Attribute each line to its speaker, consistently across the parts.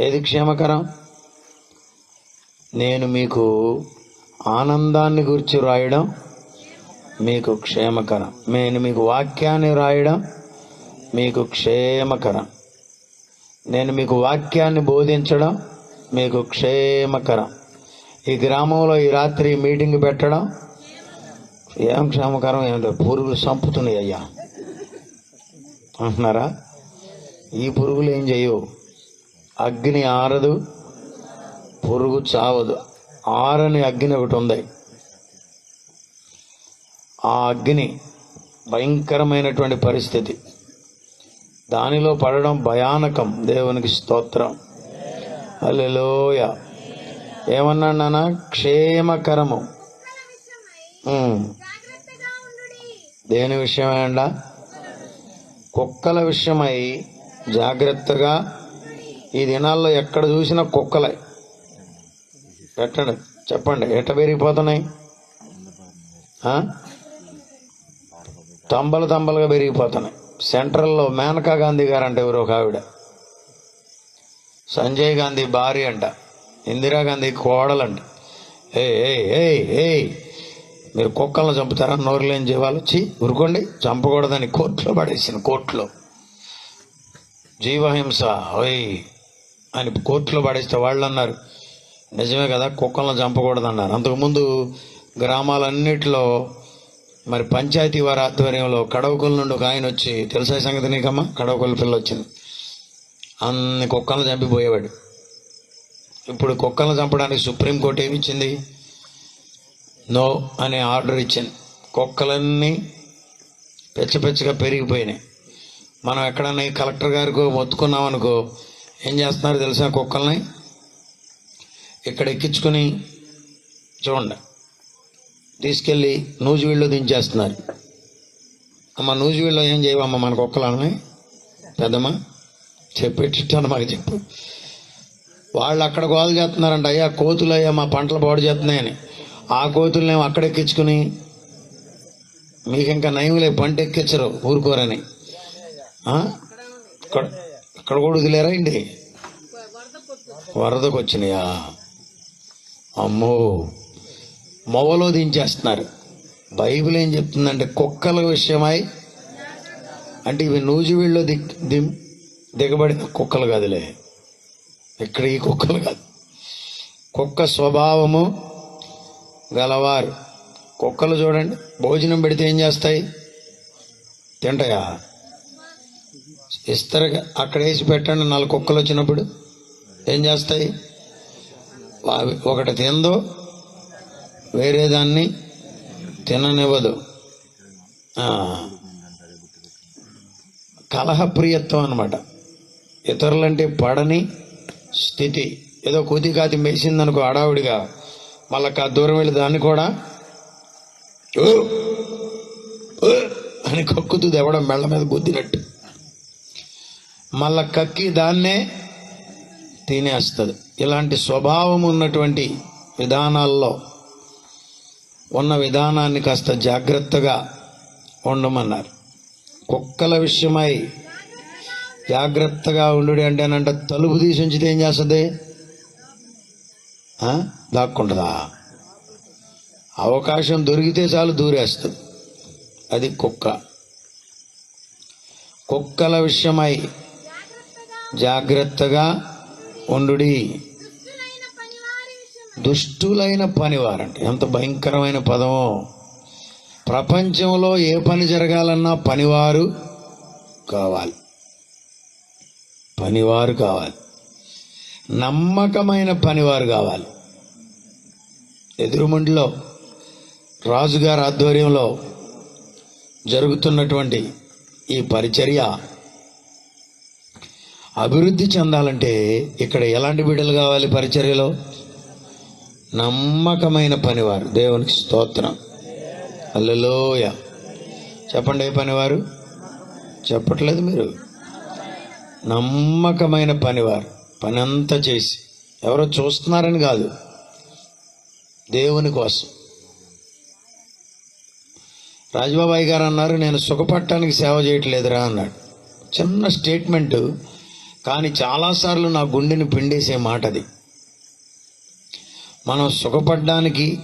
Speaker 1: ఏది క్షేమకరం? నేను మీకు ఆనందాన్ని గురించి రాయడం మీకు క్షేమకరం. నేను మీకు వాక్యాన్ని రాయడం మీకు క్షేమకరం. నేను మీకు వాక్యాన్ని బోధించడం మీకు క్షేమకరం. ఈ గ్రామంలో ఈ రాత్రి మీటింగ్ పెట్టడం ఏం క్షేమకరం? ఏమిటో? పురుగులు చంపుతున్నాయి అయ్యా. అంటున్నారా? ఈ పురుగులు ఏం చేయవు? అగ్ని ఆరదు పురుగు చావదు. ఆరని అగ్ని ఒకటి ఉంది. ఆ అగ్ని భయంకరమైనటువంటి పరిస్థితి. దానిలో పడడం భయానకం. దేవునికి స్తోత్రం. అల్లెలోయ ఏమన్నా నాన్న? క్షేమకరము. దేని విషయమైనా కుక్కల విషయమై జాగ్రత్తగా ఈ దినాల్లో ఎక్కడ చూసినా కుక్కలే. పెట్టండి చెప్పండి ఎట్ట పెరిగిపోతున్నాయి? తంబలు తంబలుగా పెరిగిపోతున్నాయి. సెంట్రల్లో మేనకా గాంధీ గారు అంటే ఎవరు ఒక ఆవిడ. సంజయ్ గాంధీ భార్య అంట ఇందిరాగాంధీ కోడలంట. ఏ ఏ ఏ ఏ మీరు కుక్కలను చంపుతారా? నోరులేని జీవాలు. వచ్చి ఉరుకోండి చంపకూడదని కోర్టులో పడేసిన కోర్టులో. జీవహింస ఓయ్. అని కోర్టులో పడేస్తే వాళ్ళు అన్నారు నిజమే కదా కుక్కలను చంపకూడదు అన్నారు అంతకుముందు గ్రామాలన్నిటిలో మరి పంచాయతీ వారి ఆధ్వర్యంలో కడవకుల నుండి ఒక ఆయన వచ్చి తెలుసా సంగతి నీకమ్మా? కడవకుల పిల్ల వచ్చింది. అన్ని కుక్కలను చంపిపోయేవాడు. ఇప్పుడు కుక్కలను చంపడానికి సుప్రీంకోర్టు ఏమి ఇచ్చింది? నో అనే ఆర్డర్ ఇచ్చింది. కుక్కలన్నీ పెచ్చపెచ్చగా పెరిగిపోయినాయి. మనం ఎక్కడన్నా కలెక్టర్ గారికి మొత్తుకున్నాం అనుకో ఏం చేస్తున్నారు తెలుసా కుక్కల్ని? ఇక్కడ ఎక్కించుకొని చూడండి. తీసుకెళ్ళి నూజివీళ్ళు దించేస్తున్నారు. అమ్మ నూజివీళ్ళలో ఏం చేయవమ్మ మన కుక్కలని పెద్దమ్మ చెప్పేటట్టు మాకు చెప్పు. వాళ్ళు అక్కడ గోలు చేస్తున్నారంట అయ్యా కోతులు అయ్యా మా పంటలు పాడు చేస్తున్నాయని. ఆ కోతుల్ని అక్కడ ఎక్కించుకుని మీకు ఇంకా నయములే పంట ఎక్కించరు ఊరుకోరని ఇక్కడ ఇక్కడ కూడా వదిలేరా అండి వరదకు వచ్చినాయా? అమ్మో. మొవలో దించేస్తున్నారు. బైబిల్ ఏం చెప్తుందంటే కుక్కల విషయమై అంటే ఇవి నూజివీళ్ళు దిగ్ ది దిగబడిన కుక్కలు కాదులే. ఇక్కడ ఈ కుక్కలు కాదు. కుక్క స్వభావము గలవారు. కుక్కలు చూడండి భోజనం పెడితే ఏం చేస్తాయి? తింటాయా? ఇస్తారు అక్కడ వేసి పెట్టండి నాలుగు కుక్కలు వచ్చినప్పుడు. ఏం చేస్తాయి? ఒకటి తిందో వేరే దాన్ని తిననివ్వదు. కలహప్రియత్వం అనమాట ఇతరులంటే పడని స్థితి. ఏదో కూతి కాతి మేసిందనుకో అడావుడిగా మళ్ళా కా దూరం వెళ్ళి దాన్ని కూడా అని కక్కుతుంది ఎవడం మెళ్ళ మీద గుద్దినట్టు. మళ్ళా కక్కి దాన్నే తినేస్తుంది ఇలాంటి స్వభావం ఉన్నటువంటి విధానాల్లో ఉన్న విధానాన్ని కాస్త జాగ్రత్తగా ఉండమన్నారు కుక్కల విషయమై జాగ్రత్తగా ఉండు అంటేనంట తలుపు తీసి ఉంచితే ఏం చేస్తుంది? దాక్కుంటుందా? అవకాశం దొరికితే చాలు దూరేస్తుంది. అది కుక్క. కుక్కల విషయమై జాగ్రత్తగా ఉండు
Speaker 2: దుష్టులైన పనివారి విషయం
Speaker 1: దుష్టులైన పనివారంట ఎంత భయంకరమైన పదమో. ప్రపంచంలో ఏ పని జరగాలన్నా పనివారు కావాలి. పనివారు కావాలి. నమ్మకమైన పనివారు కావాలి. ఎదురుమండిలో రాజుగారి ఆధ్వర్యంలో జరుగుతున్నటువంటి ఈ పరిచర్య అభివృద్ధి చెందాలంటే ఇక్కడ ఎలాంటి బిడ్డలు కావాలి పరిచర్యలో? నమ్మకమైన పనివారు. దేవునికి స్తోత్రం. అల్లలోయ చెప్పండి ఏ పనివారు? చెప్పట్లేదు మీరు. నమ్మకమైన పనివారు. పని అంతా చేసి. ఎవరో చూస్తున్నారని కాదు. దేవుని కోసం. రాజబాబాయి గారు అన్నారు నేను సుఖపట్టానికి సేవ చేయట్లేదురా అన్నాడు. చిన్న స్టేట్మెంటు. కానీ చాలాసార్లు నా గుండెని పిండేసే మాట అది మనం సుఖపడ్డానికి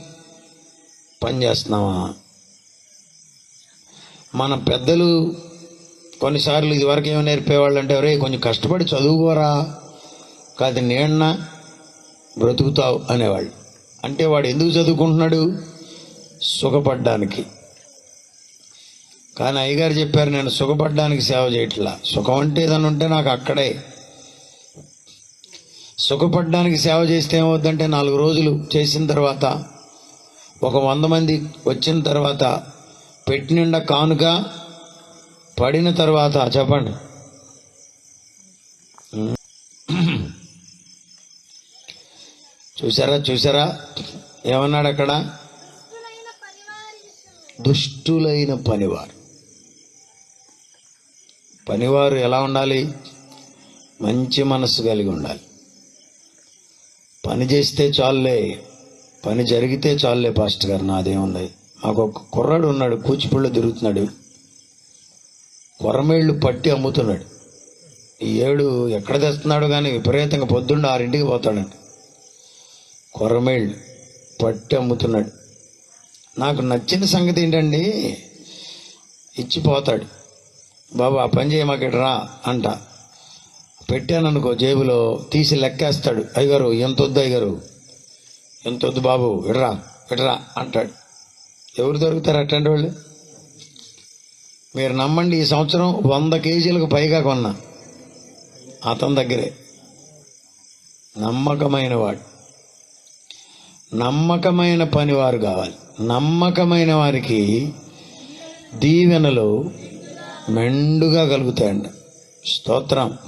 Speaker 1: పనిచేస్తున్నామా మన పెద్దలు కొన్నిసార్లు ఇదివరకు ఏమి నేర్పేవాళ్ళు అంటే ఎవరే కొంచెం కష్టపడి చదువుకోరా కాదు నేన్న బ్రతుకుతావు అనేవాళ్ళు. అంటే వాడు ఎందుకు చదువుకుంటున్నాడు? సుఖపడ్డానికి. కానీ అయ్యగారు చెప్పారు నేను సుఖపడ్డానికి సేవ చేయట్లా. సుఖం అంటే ఏదైనా ఉంటే నాకు అక్కడే. సుఖపడ్డానికి సేవ చేస్తే ఏమవుద్దంటే నాలుగు రోజులు చేసిన తర్వాత ఒక వంద మంది వచ్చిన తర్వాత పెట్టి నిండా కానుక పడిన తర్వాత చెప్పండి. చూసారా చూసారా ఏమన్నాడు అక్కడ? దుష్టులైన పనివారు. పనివారు ఎలా ఉండాలి? మంచి మనసు కలిగి ఉండాలి. పని చేస్తే చాలులే పని జరిగితే చాలులే పాస్టర్ గారు నాదేముంది మాకు ఒక కుర్రాడు ఉన్నాడు కూచిపళ్ళు తిరుగుతున్నాడు. కొరమేళ్ళు పట్టి అమ్ముతున్నాడు. ఈ ఏడు ఎక్కడ తెస్తున్నాడు కానీ విపరీతంగా పొద్దున్న ఆరింటికి పోతాడండి కొరమేళ్ళు పట్టి అమ్ముతున్నాడు. నాకు నచ్చిన సంగతి ఏంటండి? ఇచ్చిపోతాడు. బాబు ఆ పని చేయమాకి రా అంట. పెట్టాననుకో జేబులో తీసి లెక్కేస్తాడు. అయ్యగారు ఎంత వద్దు అయ్యగారు? ఎంత వద్దు బాబు ఇడరా ఇడరా అంటాడు. ఎవరు దొరుకుతారు అట్లాంటి వాళ్ళు? మీరు నమ్మండి ఈ సంవత్సరం వంద కేజీలకు పైగా కొన్నా. అతని దగ్గరే. నమ్మకమైన వాడు. నమ్మకమైన పనివారు కావాలి. నమ్మకమైన వారికి దీవెనలు మెండుగా కలుగుతాయండి స్తోత్రం.